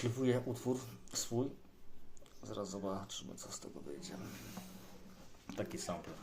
odszlifuję utwór swój. Zaraz zobaczymy, co z tego wyjdzie. Taki sampler.